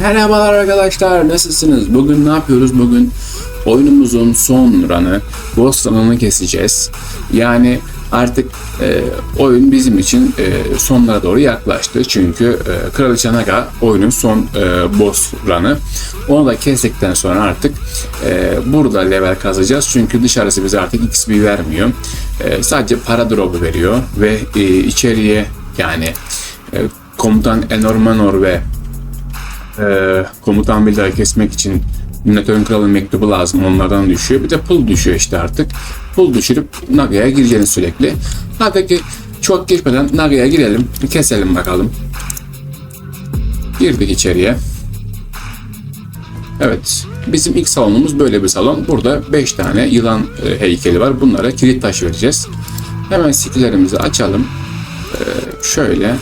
Merhabalar arkadaşlar nasılsınız? Bugün ne yapıyoruz? Bugün oyunumuzun son run'ı, boss run'ını keseceğiz. Yani artık e, oyun bizim için e, sonlara doğru yaklaştı. Çünkü e, Kraliçe Naga oyunun son e, boss run'ı. Onu da kestikten sonra artık e, burada level kazacağız. Çünkü dışarısı bize artık XP vermiyor. E, sadece para drop'u veriyor ve e, içeriye yani e, komutan Enormanor ve e, komutan bildirayı kesmek için Minatörün kralın mektubu lazım. Onlardan düşüyor. Bir de pul düşüyor işte artık. Pul düşürüp Naga'ya gireceğiz sürekli. Hadi çok geçmeden Naga'ya girelim. Keselim bakalım. Girdik içeriye. Evet. Bizim ilk salonumuz böyle bir salon. Burada 5 tane yılan e, heykeli var. Bunlara kilit taş vereceğiz. Hemen skillerimizi açalım. E, şöyle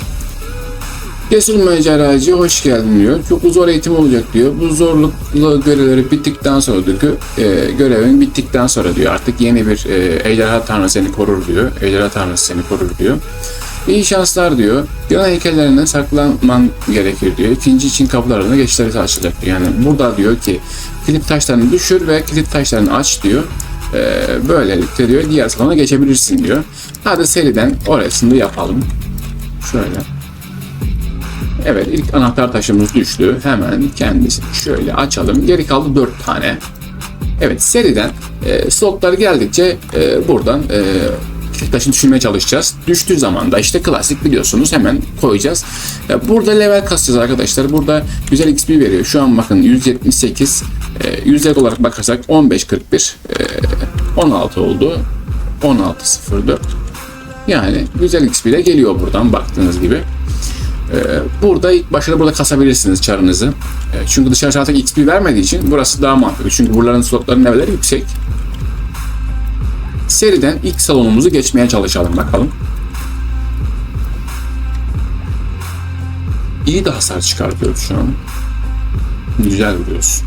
Cesur maceracı hoş geldin diyor. Çok zor eğitim olacak diyor. Bu zorluklu görevleri bittikten sonra diyor e, görevin bittikten sonra diyor artık yeni bir e, ejderha tanrı seni korur diyor. Ejderha tanrısı seni korur diyor. İyi şanslar diyor. Yılan heykellerine saklanman gerekir diyor. İkinci için kapılarına geçişleri açılacak diyor. Yani burada diyor ki kilit taşlarını düşür ve kilit taşlarını aç diyor. E, böylelikle diyor diğer salona geçebilirsin diyor. Hadi seriden orasını yapalım. Şöyle. Evet ilk anahtar taşımız düştü. Hemen kendisini şöyle açalım. Geri kaldı 4 tane. Evet seriden e, slotlar geldikçe e, buradan e, taşını düşürmeye çalışacağız. Düştüğü zaman da işte klasik biliyorsunuz hemen koyacağız. E, burada level kasacağız arkadaşlar. Burada güzel XP veriyor. Şu an bakın 178 e, yüzdelik olarak bakarsak 15.41 e, 16 oldu. 16.04 yani güzel XP ile geliyor buradan baktığınız gibi. Ee, Burada ilk başta burada kasabilirsiniz çarınızı. Ee, Çünkü dışarı artık XP vermediği için burası daha mantıklı. Çünkü buraların slotların levelleri yüksek. Seriden ilk salonumuzu geçmeye çalışalım bakalım. İyi de hasar çıkartıyoruz şu an. Güzel vuruyoruz.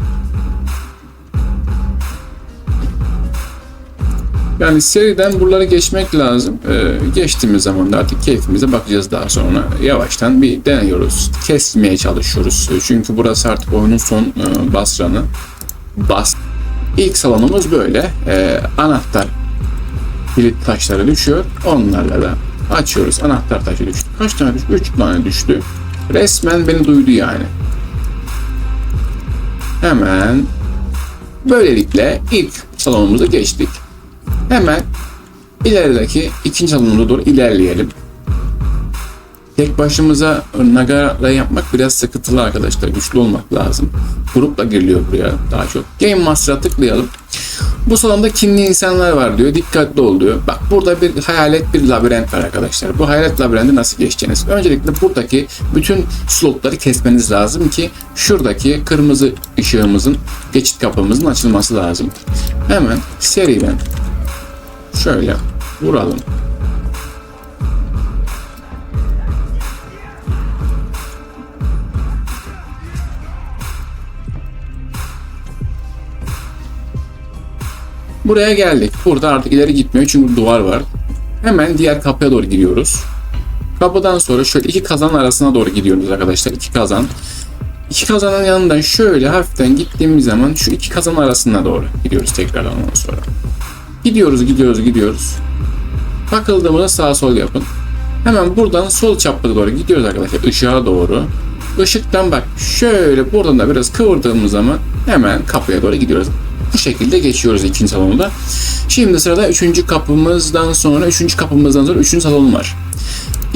Yani seriden buraları geçmek lazım. Ee, geçtiğimiz zaman da artık keyfimize bakacağız daha sonra. Yavaştan bir deniyoruz. Kesmeye çalışıyoruz. Çünkü burası artık oyunun son e, basranı. Bas. İlk salonumuz böyle. Ee, anahtar kilit taşları düşüyor. Onlarla da açıyoruz. Anahtar taşı düştü. Kaç tane düştü? 3 tane düştü. Resmen beni duydu yani. Hemen böylelikle ilk salonumuza geçtik. Hemen ilerideki ikinci salonumuza doğru ilerleyelim. Tek başımıza Nagara yapmak biraz sıkıntılı arkadaşlar. Güçlü olmak lazım. Grupla giriliyor buraya daha çok. Game Master'a tıklayalım. Bu salonda kinli insanlar var diyor. Dikkatli ol diyor. Bak burada bir hayalet bir labirent var arkadaşlar. Bu hayalet labirenti nasıl geçeceğiniz? Öncelikle buradaki bütün slotları kesmeniz lazım ki şuradaki kırmızı ışığımızın geçit kapımızın açılması lazım. Hemen seriden Şöyle vuralım. Buraya geldik. Burada artık ileri gitmiyor çünkü duvar var. Hemen diğer kapıya doğru gidiyoruz. Kapıdan sonra şöyle iki kazan arasına doğru gidiyoruz arkadaşlar. İki kazan. İki kazanın yanından şöyle hafiften gittiğimiz zaman şu iki kazan arasına doğru gidiyoruz tekrardan ondan sonra. Gidiyoruz, gidiyoruz, gidiyoruz. Bakıldığımızda sağ sol yapın. Hemen buradan sol çapına doğru gidiyoruz arkadaşlar. Işığa doğru. Işıktan bak şöyle buradan da biraz kıvırdığımız zaman hemen kapıya doğru gidiyoruz. Bu şekilde geçiyoruz ikinci salonda. Şimdi sırada üçüncü kapımızdan sonra, üçüncü kapımızdan sonra üçüncü salon var.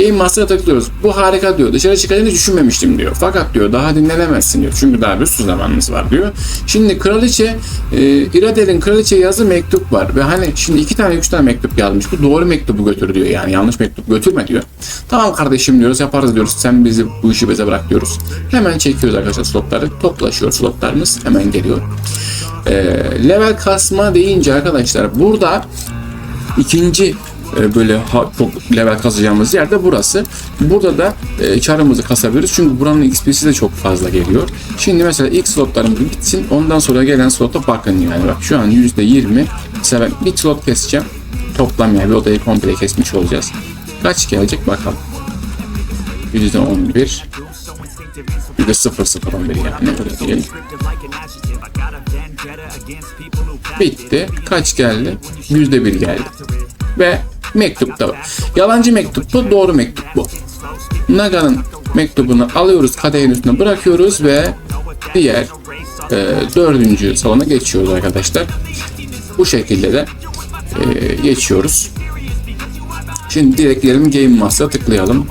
Game Master'a tıklıyoruz. Bu harika diyor. Dışarı çıkacağını düşünmemiştim diyor. Fakat diyor daha dinlenemezsin diyor. Çünkü daha bir sürü zamanımız var diyor. Şimdi kraliçe, e, İradel'in kraliçe yazı mektup var. Ve hani şimdi iki tane üç tane mektup yazmış. Bu doğru mektubu götür diyor. Yani yanlış mektup götürme diyor. Tamam kardeşim diyoruz yaparız diyoruz. Sen bizi bu işi bize bırak diyoruz. Hemen çekiyoruz arkadaşlar slotları. Toplaşıyor slotlarımız. Hemen geliyor. E, level kasma deyince arkadaşlar burada ikinci e, böyle çok level kazacağımız yerde burası. Burada da e, karımızı kasabiliriz. Çünkü buranın XP'si de çok fazla geliyor. Şimdi mesela ilk slotlarımız bitsin. Ondan sonra gelen slota bakın yani. Bak şu an %20. Mesela bir slot keseceğim. Toplam yani bir odayı komple kesmiş olacağız. Kaç gelecek bakalım. %11 Bir de 0-0-11 yani öyle diyelim. Bitti. Kaç geldi? Yüzde bir geldi. Ve mektup da var. Yalancı mektup bu, doğru mektup bu. Naga'nın mektubunu alıyoruz, kadehin üstüne bırakıyoruz ve diğer e, dördüncü salona geçiyoruz arkadaşlar. Bu şekilde de e, geçiyoruz. Şimdi direkt Game Master'a tıklayalım.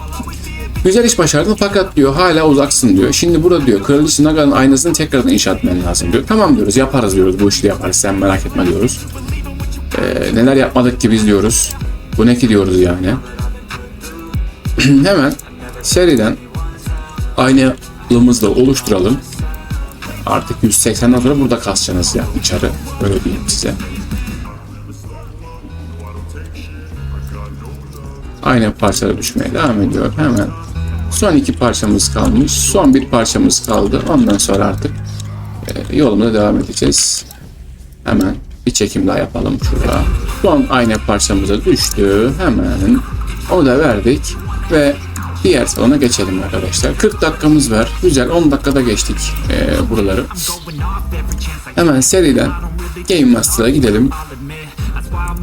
Güzel iş başardın fakat diyor hala uzaksın diyor. Şimdi burada diyor Kraliçe Naga'nın aynasını tekrardan inşa etmen lazım diyor. Tamam diyoruz yaparız diyoruz bu işi yaparız sen merak etme diyoruz. Ee, neler yapmadık ki biz diyoruz. Bu ne ki diyoruz yani. Hemen seriden aynalığımızı da oluşturalım. Artık 180'den sonra burada kasacaksınız ya içeri. Öyle diyeyim size. Aynı parçalara düşmeye devam ediyor. Hemen son iki parçamız kalmış. Son bir parçamız kaldı. Ondan sonra artık e, yolumuza devam edeceğiz. Hemen bir çekim daha yapalım şurada. Son ayna parçamıza düştü. Hemen onu da verdik ve diğer salona geçelim arkadaşlar. 40 dakikamız var. Güzel 10 dakikada geçtik e, buraları. Hemen seriden Game Master'a gidelim.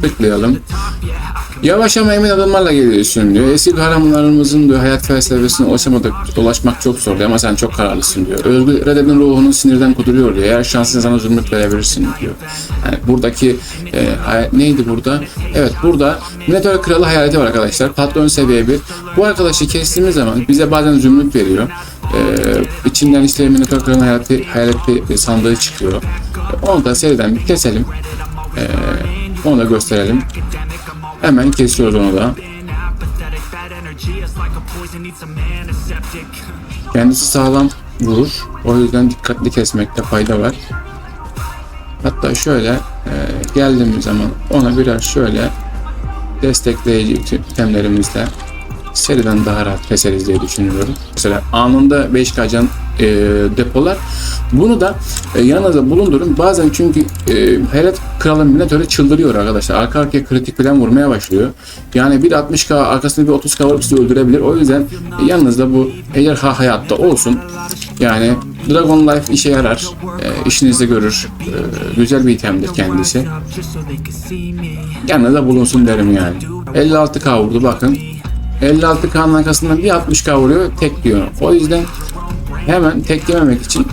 Tıklayalım. Yavaş ama emin adımlarla geliyorsun diyor. Eski kahramanlarımızın diyor hayat felsefesine ulaşamadık, ulaşmak çok zor diyor ama sen çok kararlısın diyor. Özgür iradelerin ruhunu sinirden kuduruyor diyor. Eğer şansın sana zümrüt verebilirsin diyor. Yani buradaki e, neydi burada? Evet burada Minotaur Kralı hayaleti var arkadaşlar. Patron seviye bir. Bu arkadaşı kestiğimiz zaman bize bazen zümrüt veriyor. E, içinden işte Minotaur Kralı'nın hayaleti, hayaleti sandığı çıkıyor. Onu da seriden bir keselim. E, onu da gösterelim. Hemen kesiyoruz onu da. Kendisi sağlam vurur. O yüzden dikkatli kesmekte fayda var. Hatta şöyle e, geldiğimiz zaman ona birer şöyle destekleyici itemlerimizle seriden daha rahat keseriz diye düşünüyorum. Mesela anında 5 kacan e, depolar. Bunu da e, yanınızda bulundurun. Bazen çünkü e, Hayret Kralı Minotaur'u çıldırıyor arkadaşlar. Arka arkaya kritik falan vurmaya başlıyor. Yani bir 60k arkasında bir 30k vurup sizi öldürebilir. O yüzden e, yanınızda bu ejderha hayatta olsun. Yani Dragon Life işe yarar. E, işinizde görür. E, güzel bir itemdir kendisi. Yanınızda bulunsun derim yani. 56k vurdu bakın. 56K'nın arkasından bir 60K vuruyor tek diyor. O yüzden hemen tek yememek için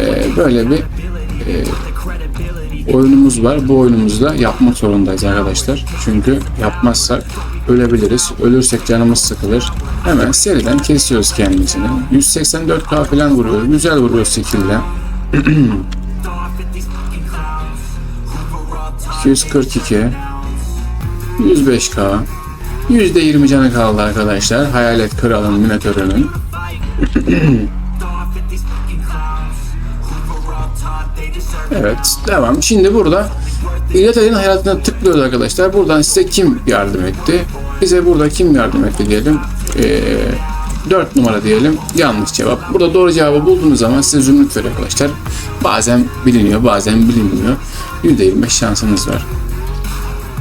e, böyle bir e, oyunumuz var. Bu oyunumuzu da yapmak zorundayız arkadaşlar. Çünkü yapmazsak ölebiliriz. Ölürsek canımız sıkılır. Hemen seriden kesiyoruz kendisini. 184K falan vuruyor. Güzel vuruyor skill'le. 242 105K %20 canı kaldı arkadaşlar. Hayalet Kral'ın Minotaur'unun. evet devam. Şimdi burada İlyatay'ın hayatına tıklıyoruz arkadaşlar. Buradan size kim yardım etti? Bize burada kim yardım etti diyelim. Ee, 4 numara diyelim. Yanlış cevap. Burada doğru cevabı bulduğunuz zaman size zümrüt veriyor arkadaşlar. Bazen biliniyor bazen bilinmiyor. %25 şansınız var.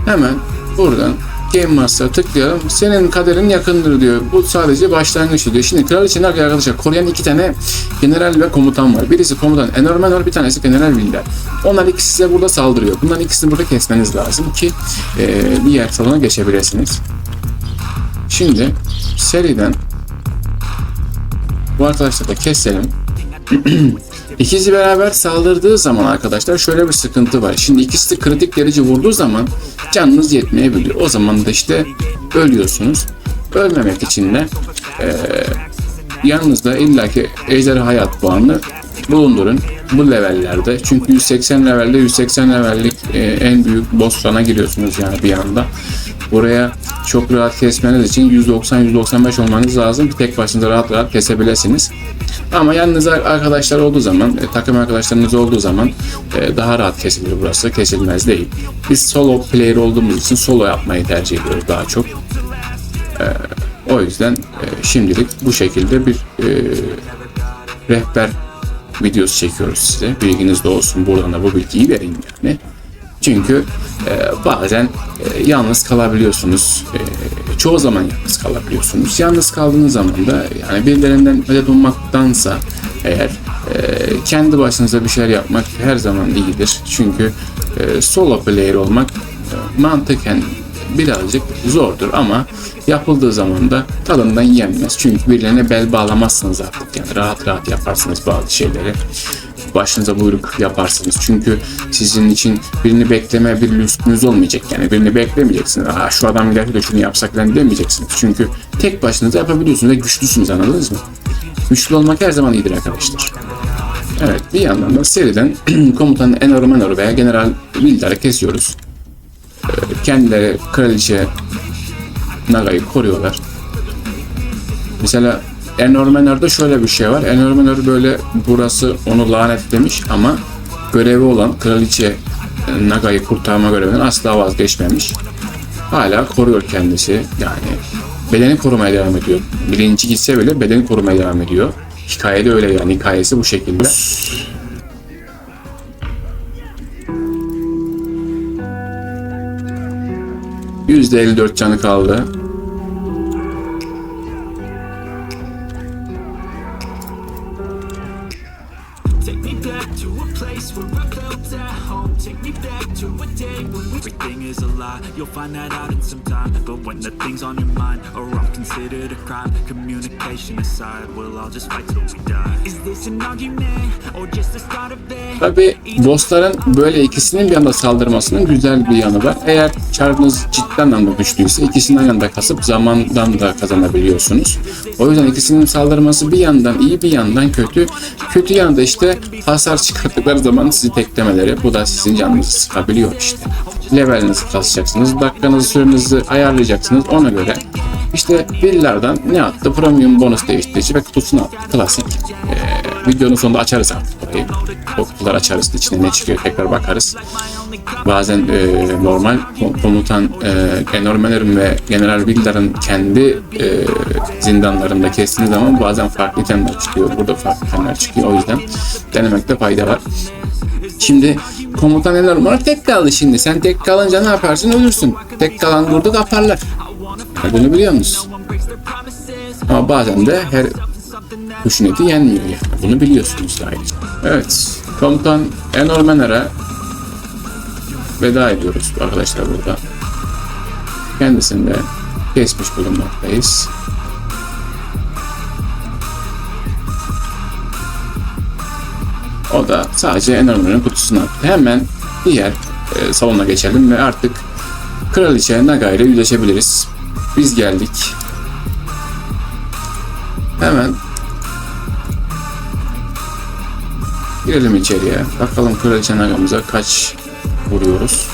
Hemen buradan Game Master'a tıklayalım. Senin kaderin yakındır diyor. Bu sadece başlangıç diyor. Şimdi kraliçenin arkadaşlar koruyan iki tane general ve komutan var. Birisi komutan Enorman var, bir tanesi general Wilder. Onlar ikisi size burada saldırıyor. Bunların ikisini burada kesmeniz lazım ki e, diğer salona geçebilirsiniz. Şimdi seriden bu arkadaşları da keselim. İkisi beraber saldırdığı zaman arkadaşlar şöyle bir sıkıntı var. Şimdi ikisi de kritik derece vurduğu zaman canınız yetmeyebiliyor. O zaman da işte ölüyorsunuz. Ölmemek için de e, yanınızda illaki ejderha hayat puanını bulundurun bu levellerde. Çünkü 180 levelde 180 levellik e, en büyük boss run'a giriyorsunuz yani bir anda. Buraya çok rahat kesmeniz için 190-195 olmanız lazım. Tek başınıza rahat rahat kesebilirsiniz. Ama yanınızda arkadaşlar olduğu zaman, e, takım arkadaşlarınız olduğu zaman e, daha rahat kesilir burası. Kesilmez değil. Biz solo player olduğumuz için solo yapmayı tercih ediyoruz daha çok. E, o yüzden şimdilik bu şekilde bir rehber videosu çekiyoruz size. Bilginiz de olsun. Buradan da bu bilgiyi vereyim yani. Çünkü e, bazen e, yalnız kalabiliyorsunuz. E, çoğu zaman yalnız kalabiliyorsunuz. Yalnız kaldığınız zaman da yani birilerinden medet ummaktansa eğer e, kendi başınıza bir şeyler yapmak her zaman iyidir. Çünkü e, solo player olmak e, mantıken birazcık zordur ama yapıldığı zaman da tadından yenmez. Çünkü birilerine bel bağlamazsınız artık yani rahat rahat yaparsınız bazı şeyleri. Başınıza buyruk yaparsınız. Çünkü sizin için birini bekleme bir lüksünüz olmayacak. Yani birini beklemeyeceksiniz. Aa şu adam geldi de şunu yapsak falan demeyeceksiniz. Çünkü tek başınıza yapabiliyorsunuz ve güçlüsünüz anladınız mı? Güçlü olmak her zaman iyidir arkadaşlar. Evet bir yandan da seriden komutan Enor Menor veya General Wildar'ı kesiyoruz. Ee, Kendileri kraliçe Naga'yı koruyorlar. Mesela Enor Menor'da şöyle bir şey var. Enor Menor böyle burası onu lanetlemiş ama görevi olan kraliçe e, Naga'yı kurtarma görevinden asla vazgeçmemiş. Hala koruyor kendisi. Yani bedeni korumaya devam ediyor. Bilinci gitse bile bedeni korumaya devam ediyor. Hikayede öyle yani. Hikayesi bu şekilde. %54 canı kaldı. Find that out in some time. But when the things on your mind are considered a crime, communication aside, we'll all just fight till we die. Is this an argument or just the start of it? Tabi bossların böyle ikisinin bir anda saldırmasının güzel bir yanı var. Eğer çarınız cidden anlamda güçlüyse ikisinin aynı anda kasıp zamandan da kazanabiliyorsunuz. O yüzden ikisinin saldırması bir yandan iyi bir yandan kötü. Kötü yanı da işte hasar çıkarttıkları zaman sizi teklemeleri. Bu da sizin canınızı sıkabiliyor işte. Levelinizi kasacaksınız. Dakikanızı sürenizi ayarlayacaksınız. Ona göre işte birilerden ne attı? Premium bonus değiştirici ve kutusunu attı. Klasik. Ee, videonun sonunda açarız artık burayı. O kutuları açarız. İçinde ne çıkıyor tekrar bakarız. Bazen e, normal ko- komutan e, Enormener'in ve General Wildar'ın kendi e, zindanlarında kestiğiniz zaman bazen farklı itemler çıkıyor. Burada farklı itemler çıkıyor. O yüzden denemekte fayda var. Şimdi komutan Enormer tek kaldı şimdi. Sen tek kalınca ne yaparsın? Ölürsün. Tek kalan burada kaparlar. Yani bunu biliyor musun? Ama bazen de her kuşun eti yenmiyor yani. Bunu biliyorsunuz da ayrıca. Evet. Komutan Enormener'e veda ediyoruz arkadaşlar burada. Kendisini de kesmiş bulunmaktayız. O da sadece Enormener'in kutusunu attı. Hemen diğer e, salona geçelim ve artık Kraliçe Naga ile yüzleşebiliriz. Biz geldik. Hemen girelim içeriye. Bakalım Kraliçe Naga'mıza kaç vuruyoruz.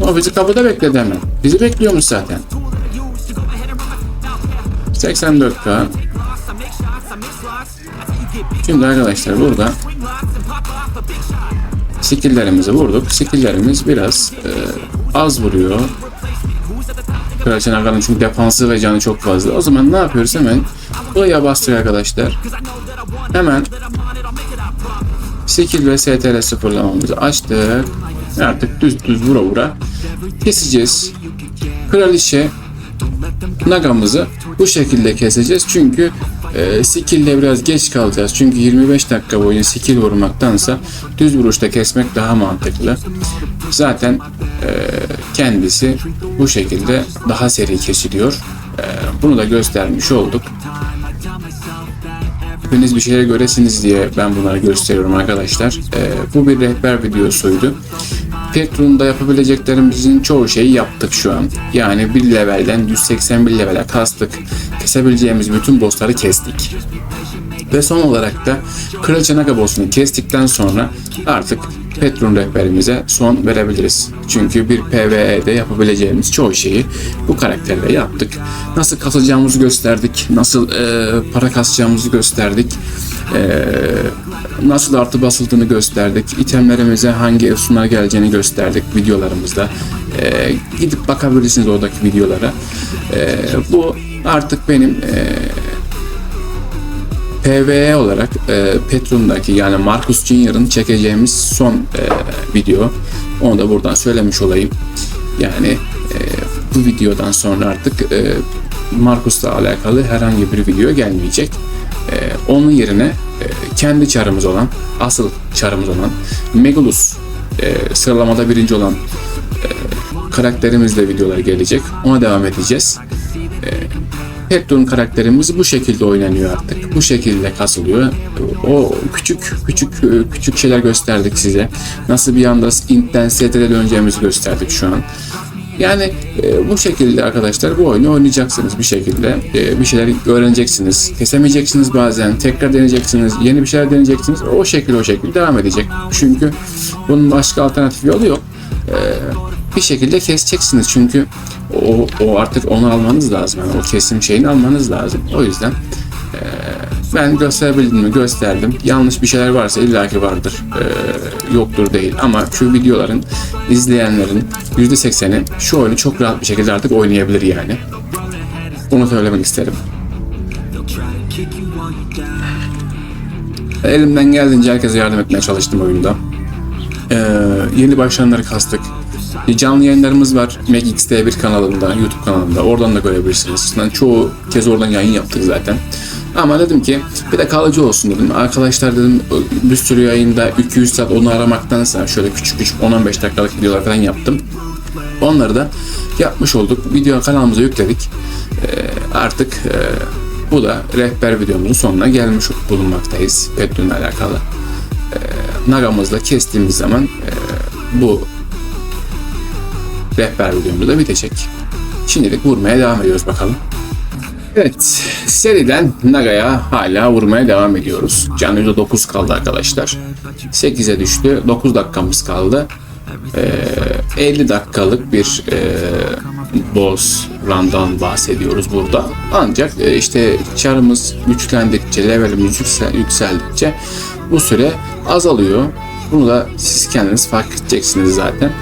O bizi kapıda bekledi hemen. Bizi bekliyormuş zaten. 84k. Şimdi arkadaşlar burada skilllerimizi vurduk. Skilllerimiz biraz e, az vuruyor. Kraliçe Naga'nın çünkü defansı ve canı çok fazla. O zaman ne yapıyoruz hemen? Buraya bastık arkadaşlar. Hemen skill ve STR sıfırlamamızı açtık. Artık düz düz vura vura keseceğiz. Kraliçe Naga'mızı bu şekilde keseceğiz. Çünkü e, skill'de biraz geç kalacağız. Çünkü 25 dakika boyunca skill vurmaktansa düz vuruşta kesmek daha mantıklı. Zaten e, kendisi bu şekilde daha seri kesiliyor. E, bunu da göstermiş olduk. Hepiniz bir şeyler göresiniz diye ben bunları gösteriyorum arkadaşlar. Ee, bu bir rehber videosuydu. Petrum'da yapabileceklerimizin çoğu şeyi yaptık şu an. Yani bir levelden 181 levele kastık. Kesebileceğimiz bütün bossları kestik. Ve son olarak da Kraliçe Naga boss'unu kestikten sonra artık Petron rehberimize son verebiliriz. Çünkü bir PvE'de yapabileceğimiz çoğu şeyi bu karakterle yaptık. Nasıl kasacağımızı gösterdik, nasıl e, para kasacağımızı gösterdik, e, nasıl artı basıldığını gösterdik, itemlerimize hangi efsunlar geleceğini gösterdik videolarımızda. E, gidip bakabilirsiniz oradaki videolara. E, bu artık benim e, PvE olarak e, Petrum'daki yani Marcus Junior'ın çekeceğimiz son e, video. Onu da buradan söylemiş olayım. Yani e, bu videodan sonra artık e, Markus'la alakalı herhangi bir video gelmeyecek. E, onun yerine e, kendi çarımız olan, asıl çarımız olan Megulus e, sıralamada birinci olan e, karakterimizle videolar gelecek. Ona devam edeceğiz. Petron karakterimiz bu şekilde oynanıyor artık. Bu şekilde kasılıyor. O küçük küçük küçük şeyler gösterdik size. Nasıl bir anda intensitede döneceğimizi gösterdik şu an. Yani e, bu şekilde arkadaşlar bu oyunu oynayacaksınız bir şekilde. E, bir şeyler öğreneceksiniz. Kesemeyeceksiniz bazen. Tekrar deneyeceksiniz. Yeni bir şeyler deneyeceksiniz. O şekilde o şekilde devam edecek. Çünkü bunun başka alternatif yolu yok. E, bir şekilde keseceksiniz. Çünkü o, o artık onu almanız lazım. Yani o kesim şeyini almanız lazım. O yüzden e, ben gösterebildim mi? Gösterdim. Yanlış bir şeyler varsa illaki vardır. E, yoktur değil. Ama şu videoların izleyenlerin %80'i şu oyunu çok rahat bir şekilde artık oynayabilir yani. Bunu söylemek isterim. Elimden geldiğince herkese yardım etmeye çalıştım oyunda. Ee, yeni başlayanları kastık. Canlı yayınlarımız var. MacX bir kanalında, YouTube kanalında. Oradan da görebilirsiniz. Ben çoğu kez oradan yayın yaptık zaten. Ama dedim ki bir de kalıcı olsun dedim. Arkadaşlar dedim bir sürü yayında 200 saat onu aramaktansa şöyle küçük küçük 10-15 dakikalık videolar falan yaptım. Onları da yapmış olduk. Video kanalımıza yükledik. Ee, artık e, bu da rehber videomuzun sonuna gelmiş bulunmaktayız. Petron'la alakalı. Ee, Nagamızda kestiğimiz zaman e, bu rehber videomuz da bitecek. Şimdilik vurmaya devam ediyoruz bakalım. Evet, seriden Naga'ya hala vurmaya devam ediyoruz. Canı %9 kaldı arkadaşlar. 8'e düştü. 9 dakikamız kaldı. Ee, 50 dakikalık bir e, boss run'dan bahsediyoruz burada. Ancak e, işte çarımız güçlendikçe, levelimiz yüksel, yükseldikçe bu süre azalıyor. Bunu da siz kendiniz fark edeceksiniz zaten.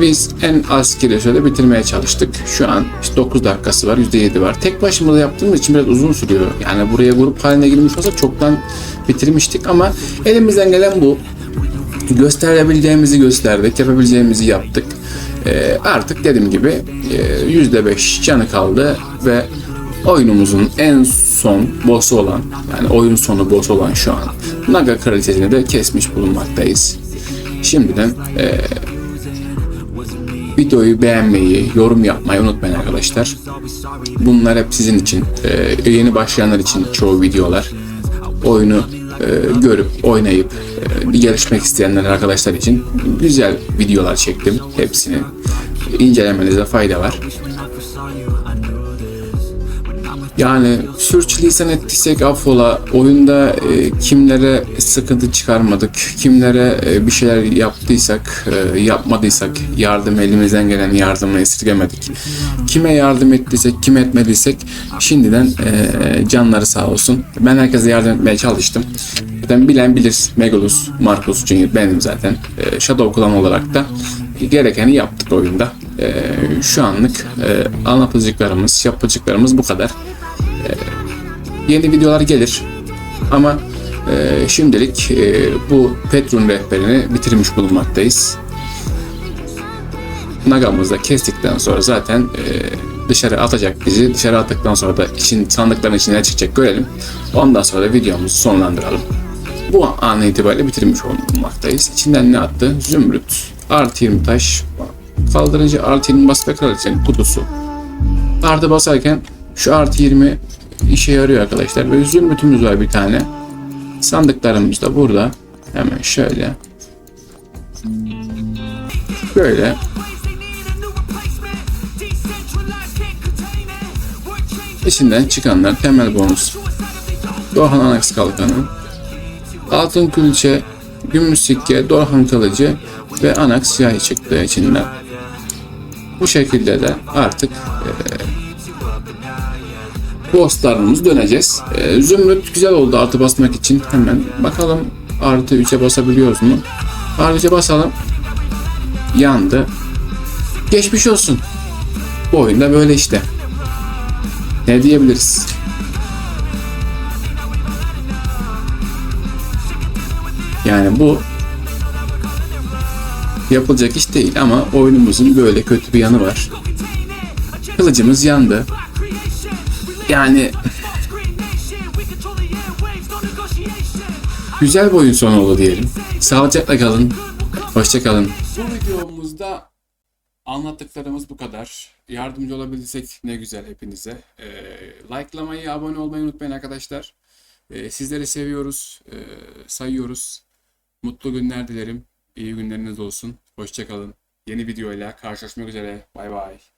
Biz en az sürede bitirmeye çalıştık. Şu an işte 9 dakikası var, %7 var. Tek başımıza yaptığımız için biraz uzun sürüyor. Yani buraya grup haline girmiş olsa çoktan bitirmiştik ama elimizden gelen bu. Gösterebileceğimizi gösterdik, yapabileceğimizi yaptık. Ee, artık dediğim gibi e, %5 canı kaldı ve oyunumuzun en son boss'u olan yani oyun sonu boss olan şu an Naga kraliçesini de kesmiş bulunmaktayız. Şimdiden e, videoyu beğenmeyi, yorum yapmayı unutmayın arkadaşlar. Bunlar hep sizin için, e, yeni başlayanlar için çoğu videolar. Oyunu e, görüp, oynayıp, e, gelişmek isteyenler arkadaşlar için güzel videolar çektim. Hepsini incelemenizde fayda var. Yani sürçülisan ettiysek affola. Oyunda e, kimlere sıkıntı çıkarmadık, kimlere e, bir şeyler yaptıysak, e, yapmadıysak yardım elimizden gelen yardımı esirgemedik. Kime yardım ettiysek, kime etmediysek şimdiden e, canları sağ olsun. Ben herkese yardım etmeye çalıştım. Zaten bilen bilir Megulus, Marcus Junior benim zaten. E, Shadow Clan olarak da gerekeni yaptık oyunda. E, şu anlık e, anlatacaklarımız, yapacaklarımız bu kadar yeni videolar gelir. Ama e, şimdilik e, bu Petron rehberini bitirmiş bulunmaktayız. Nagamızı da kestikten sonra zaten e, dışarı atacak bizi. Dışarı attıktan sonra da için, sandıkların içine çıkacak görelim. Ondan sonra da videomuzu sonlandıralım. Bu an itibariyle bitirmiş bulunmaktayız. İçinden ne attı? Zümrüt, artı 20 taş, kaldırıcı artı 20 bas ve kraliçenin kutusu. Artı basarken şu artı 20 işe yarıyor arkadaşlar. Ve zümrütümüz var bir tane. Sandıklarımız da burada. Hemen şöyle. Böyle. İçinden çıkanlar temel bonus. Doğan Anax Kalkanı. Altın Külçe, Gümüş Sikke, Dorhan Kılıcı ve Anax Siyahi çıktı içinden. Bu şekilde de artık e, bosslarımız döneceğiz. Ee, Zümrüt güzel oldu artı basmak için. Hemen bakalım artı 3'e basabiliyoruz mu? Artı 3'e basalım. Yandı. Geçmiş olsun. Bu oyunda böyle işte. Ne diyebiliriz? Yani bu yapılacak iş değil ama oyunumuzun böyle kötü bir yanı var. Kılıcımız yandı. Yani güzel bir oyun sonu oldu diyelim. Sağlıcakla kalın. Hoşça kalın. Bu videomuzda anlattıklarımız bu kadar. Yardımcı olabilsek ne güzel hepinize. Ee, likelamayı, abone olmayı unutmayın arkadaşlar. Ee, sizleri seviyoruz, ee, sayıyoruz. Mutlu günler dilerim. İyi günleriniz olsun. Hoşça kalın. Yeni videoyla karşılaşmak üzere. Bay bay.